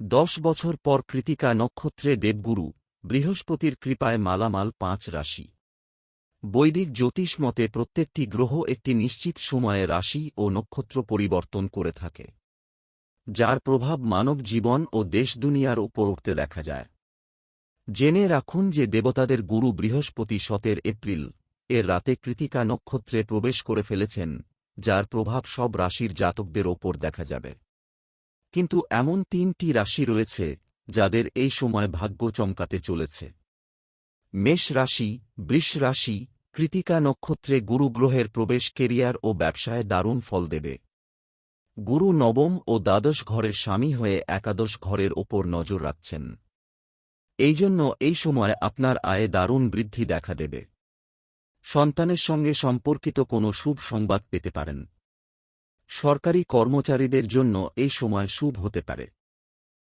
দশ বছর পর কৃতিকা নক্ষত্রে দেবগুরু, বৃহস্পতির কৃপায় মালামাল পাঁচ রাশি। বৈদিক জ্যোতিষ মতে প্রত্যেকটি গ্রহ একটি নিশ্চিত সময়ে রাশি ও নক্ষত্র পরিবর্তন করে থাকে, যার প্রভাব মানব জীবন ও দেশ দুনিয়ার উপর উঠতে দেখা যায়। জেনে রাখুন যে দেবতাদের গুরু বৃহস্পতি সতের এপ্রিল, এর রাতে কৃতিকা নক্ষত্রে প্রবেশ করে ফেলেছেন, যার প্রভাব সব রাশির জাতকদের ওপর দেখা যাবে। কিন্তু এমন তিনটি রাশি রয়েছে যাদের এই সময় ভাগ্য চমকাতে চলেছে। মেষ রাশি, বৃষ রাশি, কৃতিকা নক্ষত্রে গুরু গ্রহের প্রবেশ কেরিয়ার ও ব্যবসায় দারুণ ফল দেবে। গুরু নবম ও দ্বাদশ ঘরের স্বামী হয়ে একাদশ ঘরের ওপর নজর রাখছেন। এই জন্য এই সময় আপনার আয়ে দারুণ বৃদ্ধি দেখা দেবে। সন্তানের সঙ্গে সম্পর্কিত কোনো শুভ সংবাদ পেতে পারেন। সরকারি কর্মচারীদের জন্য এই সময় শুভ হতে পারে।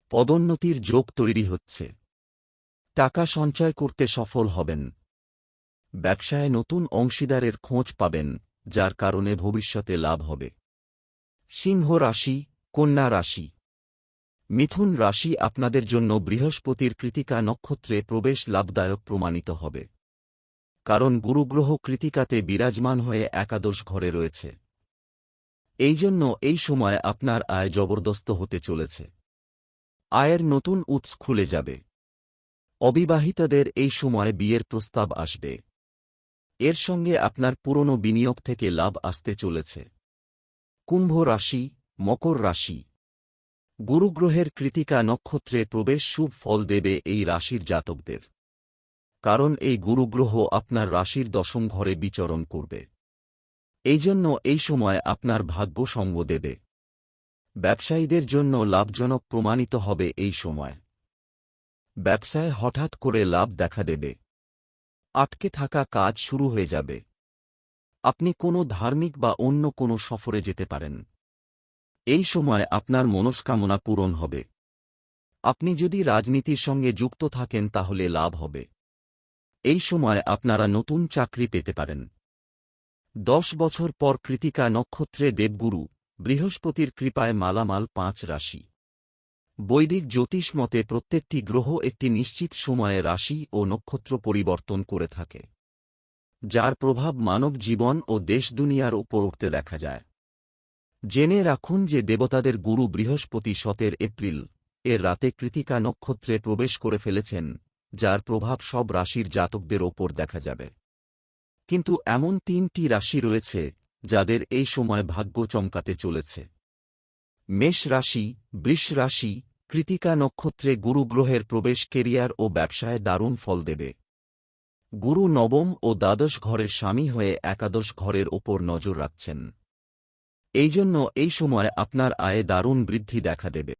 পদোন্নতির যোগ তৈরি হচ্ছে। টাকা সঞ্চয় করতে সফল হবেন। ব্যবসায় নতুন অংশীদারের খোঁজ পাবেন, যার কারণে ভবিষ্যতে লাভ হবে। সিংহ রাশি, কন্যা রাশি। মিথুন রাশি আপনাদের জন্য বৃহস্পতির কৃতিকা নক্ষত্রে প্রবেশ লাভদায়ক প্রমাণিত হবে। কারণ গুরুগ্রহ কৃতিকাতে বিরাজমান হয়ে একাদশ ঘরে রয়েছে। এই জন্য এই সময় আপনার আয় জবরদস্ত হতে চলেছে। আয়ের নতুন উৎস খুলে যাবে। অবিবাহিতাদের এই সময় বিয়ের প্রস্তাব আসবে। এর সঙ্গে আপনার পুরনো বিনিয়োগ থেকে লাভ আসতে চলেছে। কুম্ভ রাশি, মকর রাশি। গুরুগ্রহের কৃতিকা নক্ষত্রে প্রবেশ শুভ ফল দেবে এই রাশির জাতকদের। কারণ এই গুরুগ্রহ আপনার রাশির দশম ঘরে বিচরণ করবে। এই জন্য এই সময় আপনার ভাগ্য সঙ্গ দেবে। ব্যবসায়ীদের জন্য লাভজনক প্রমাণিত হবে এই সময়। ব্যবসায় হঠাৎ করে লাভ দেখা দেবে। আটকে থাকা কাজ শুরু হয়ে যাবে। আপনি কোনো ধার্মিক বা অন্য কোনো সফরে যেতে পারেন। এই সময় আপনার মনস্কামনা পূরণ হবে। আপনি যদি রাজনীতির সঙ্গে যুক্ত থাকেন তাহলে লাভ হবে। এই সময় আপনারা নতুন চাকরি পেতে পারেন। দশ বছর পর কৃতিকা নক্ষত্রে দেবগুরু, বৃহস্পতির কৃপায় মালামাল পাঁচ রাশি। বৈদিক জ্যোতিষ মতে প্রত্যেকটি গ্রহ একটি নিশ্চিত সময়ে রাশি ও নক্ষত্র পরিবর্তন করে থাকে, যার প্রভাব মানব জীবন ও দেশ দুনিয়ার উপর উঠতে দেখা যায়। জেনে রাখুন যে দেবতাদের গুরু বৃহস্পতি সতের এপ্রিল, এর রাতে কৃতিকা নক্ষত্রে প্রবেশ করে ফেলেছেন, যার প্রভাব সব রাশির জাতকদের ওপর দেখা যাবে। কিন্তু এমন তিনটি রাশি রয়েছে, যাদের এই সময় ভাগ্য চমকাতে চলেছে। মেষ রাশি, বৃষ রাশি, কৃতিকা নক্ষত্রে গুরু গ্রহের প্রবেশ কেরিয়ার ও ব্যবসায় দারুণ ফল দেবে। গুরু নবম ও দ্বাদশ ঘরের স্বামী হয়ে একাদশ ঘরের ওপর নজর রাখছেন। এই জন্য এই সময় আপনার আয়ে দারুণ বৃদ্ধি দেখা দেবে।